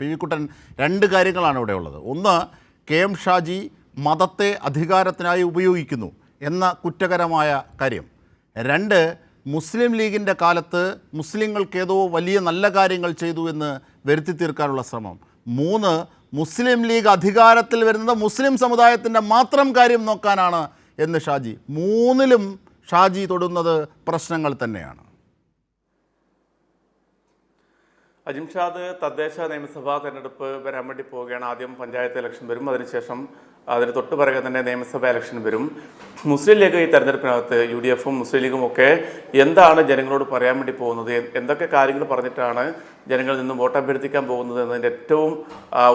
P V കുട്ടൻ രണ്ട് കാര്യങ്ങളാണ് ഇവിടെ ഉള്ളത്. ഒന്ന് കെ എം ഷാജി മതത്തെ അധികാരത്തിനായി ഉപയോഗിക്കുന്നു എന്ന കുറ്റകരമായ കാര്യം. രണ്ട് മുസ്ലിം ലീഗിന്റെ കാലത്ത് മുസ്ലിങ്ങൾക്ക് ഏതോ വലിയ നല്ല കാര്യങ്ങൾ ചെയ്തു എന്ന് വരുത്തി തീർക്കാനുള്ള ശ്രമം. മൂന്ന് മുസ്ലിം ലീഗ് അധികാരത്തിൽ വരുന്നത് മുസ്ലിം സമുദായത്തിന്റെ മാത്രം കാര്യം നോക്കാനാണ് എന്ന് ഷാജി. മൂന്നിലും ഷാജി തൊടുന്നത് പ്രശ്നങ്ങൾ തന്നെയാണ്. അജിംഷാദ് തദ്ദേശ നിയമസഭാ തെരഞ്ഞെടുപ്പ് വരാൻ വേണ്ടി പോവുകയാണ്. ആദ്യം പഞ്ചായത്ത് ഇലക്ഷൻ വരും. അതിനുശേഷം അതിന് തൊട്ട് പിറകെ തന്നെ നിയമസഭാ ഇലക്ഷൻ വരും. മുസ്ലിം ലീഗ് ഈ തെരഞ്ഞെടുപ്പിനകത്ത് യു ഡി എഫും മുസ്ലിം ലീഗും ഒക്കെ എന്താണ് ജനങ്ങളോട് പറയാൻ വേണ്ടി പോകുന്നത്? എന്തൊക്കെ കാര്യങ്ങൾ പറഞ്ഞിട്ടാണ് ജനങ്ങളിൽ നിന്ന് വോട്ട് അഭ്യർത്ഥിക്കാൻ പോകുന്നത് എന്നതിന്റെ ഏറ്റവും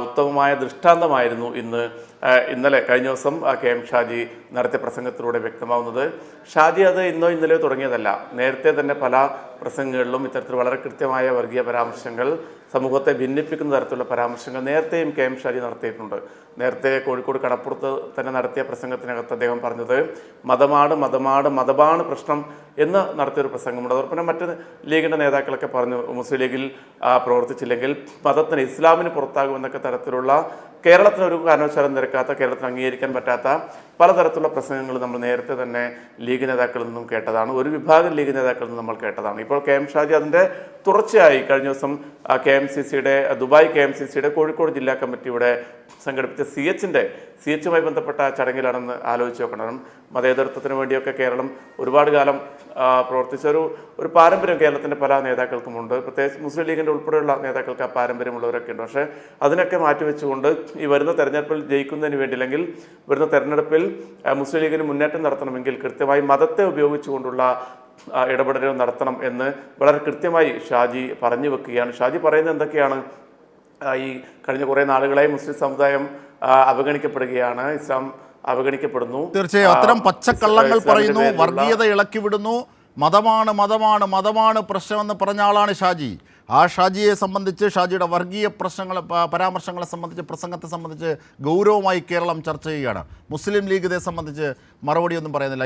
ഉത്തമമായ ദൃഷ്ടാന്തമായിരുന്നു ഇന്ന് ഇന്നലെ കഴിഞ്ഞ ദിവസം കെ എം ഷാജി നടത്തിയ പ്രസംഗത്തിലൂടെ വ്യക്തമാവുന്നത് ഷാജി അത് ഇന്നോ ഇന്നലെയോ തുടങ്ങിയതല്ല. നേരത്തെ തന്നെ പല പ്രസംഗങ്ങളിലും ഇത്തരത്തിൽ വളരെ കൃത്യമായ വർഗീയ പരാമർശങ്ങൾ സമൂഹത്തെ ഭിന്നിപ്പിക്കുന്ന തരത്തിലുള്ള പരാമർശങ്ങൾ നേരത്തെയും കെ എം ഷാജി നടത്തിയിട്ടുണ്ട്. നേരത്തെ കോഴിക്കോട് കടപ്പുറത്ത് തന്നെ നടത്തിയ പ്രസംഗത്തിനകത്ത് അദ്ദേഹം പറഞ്ഞത് മതമാണ് മതമാണ് മതമാണ് പ്രശ്നം എന്ന് നടത്തിയൊരു പ്രസംഗമുണ്ട്. അതോടൊപ്പം മറ്റ് ലീഗിന്റെ നേതാക്കളൊക്കെ പറഞ്ഞു മുസ്ലിം ലീഗിൽ പ്രവർത്തിച്ചില്ലെങ്കിൽ മതത്തിന് ഇസ്ലാമിന് പുറത്താകുമെന്നൊക്കെ തരത്തിലുള്ള കേരളത്തിന് ഒരു കാരണവശാലും നിരക്കാത്ത കേരളത്തിന് അംഗീകരിക്കാൻ പറ്റാത്ത പലതരത്തിലുള്ള പ്രസംഗങ്ങൾ നമ്മൾ നേരത്തെ തന്നെ ലീഗ് നേതാക്കളിൽ നിന്നും കേട്ടതാണ്. ഒരു വിഭാഗം ലീഗ് നേതാക്കളിൽ നിന്നും നമ്മൾ കേട്ടതാണ്. ഇപ്പോൾ കെ എം ഷാജി അതിന്റെ തുടർച്ചയായി കഴിഞ്ഞ ദിവസം കെ എം സി സിയുടെ ദുബായ് കെ എം സി സിയുടെ കോഴിക്കോട് ജില്ലാ കമ്മിറ്റിയുടെ സംഘടിപ്പിച്ച സി എച്ചിന്റെ സി എച്ചുമായി ബന്ധപ്പെട്ട ചടങ്ങിലാണെന്ന് ആലോചിച്ച് നോക്കണം. മതേതൃത്വത്തിന് വേണ്ടിയൊക്കെ കേരളം ഒരുപാട് കാലം പ്രവർത്തിച്ച ഒരു ഒരു പാരമ്പര്യം കേരളത്തിന്റെ പല നേതാക്കൾക്കുമുണ്ട്. പ്രത്യേകിച്ച് മുസ്ലിം ലീഗിന്റെ ഉൾപ്പെടെയുള്ള നേതാക്കൾക്ക് ആ പാരമ്പര്യമുള്ളവരൊക്കെ ഉണ്ട്. പക്ഷേ അതിനൊക്കെ മാറ്റിവെച്ചുകൊണ്ട് ഈ വരുന്ന തെരഞ്ഞെടുപ്പിൽ ജയിക്കുന്നതിന് വേണ്ടി അല്ലെങ്കിൽ വരുന്ന തെരഞ്ഞെടുപ്പിൽ മുസ്ലിം ലീഗിന് മുന്നേറ്റം നടത്തണമെങ്കിൽ കൃത്യമായി മതത്തെ ഉപയോഗിച്ചുകൊണ്ടുള്ള ഇടപെടലുകൾ നടത്തണം എന്ന് വളരെ കൃത്യമായി ഷാജി പറഞ്ഞു വെക്കുകയാണ്. ഷാജി പറയുന്നത് എന്തൊക്കെയാണ്? ഈ കഴിഞ്ഞ കുറേ നാളുകളായി മുസ്ലിം സമുദായം അവഗണിക്കപ്പെടുകയാണ്. ഇസ്ലാം അവഗണിക്കപ്പെടുന്നു. തീർച്ചയായും അത്തരം പച്ചക്കള്ളങ്ങൾ പറയുന്നു വർഗീയത ഇളക്കി വിടുന്നു മതമാണ് മതമാണ് മതമാണ് പ്രശ്നമെന്ന് പറഞ്ഞ ആളാണ് ഷാജി. ആ ഷാജിയെ സംബന്ധിച്ച് ഷാജിയുടെ വർഗീയ പ്രശ്നങ്ങൾ പരാമർശങ്ങളെ സംബന്ധിച്ച് പ്രസംഗത്തെ സംബന്ധിച്ച് ഗൗരവമായി കേരളം ചർച്ച ചെയ്യുകയാണ്. മുസ്ലിം ലീഗ് ഇതേ സംബന്ധിച്ച് മറുപടിയൊന്നും പറയുന്നില്ല.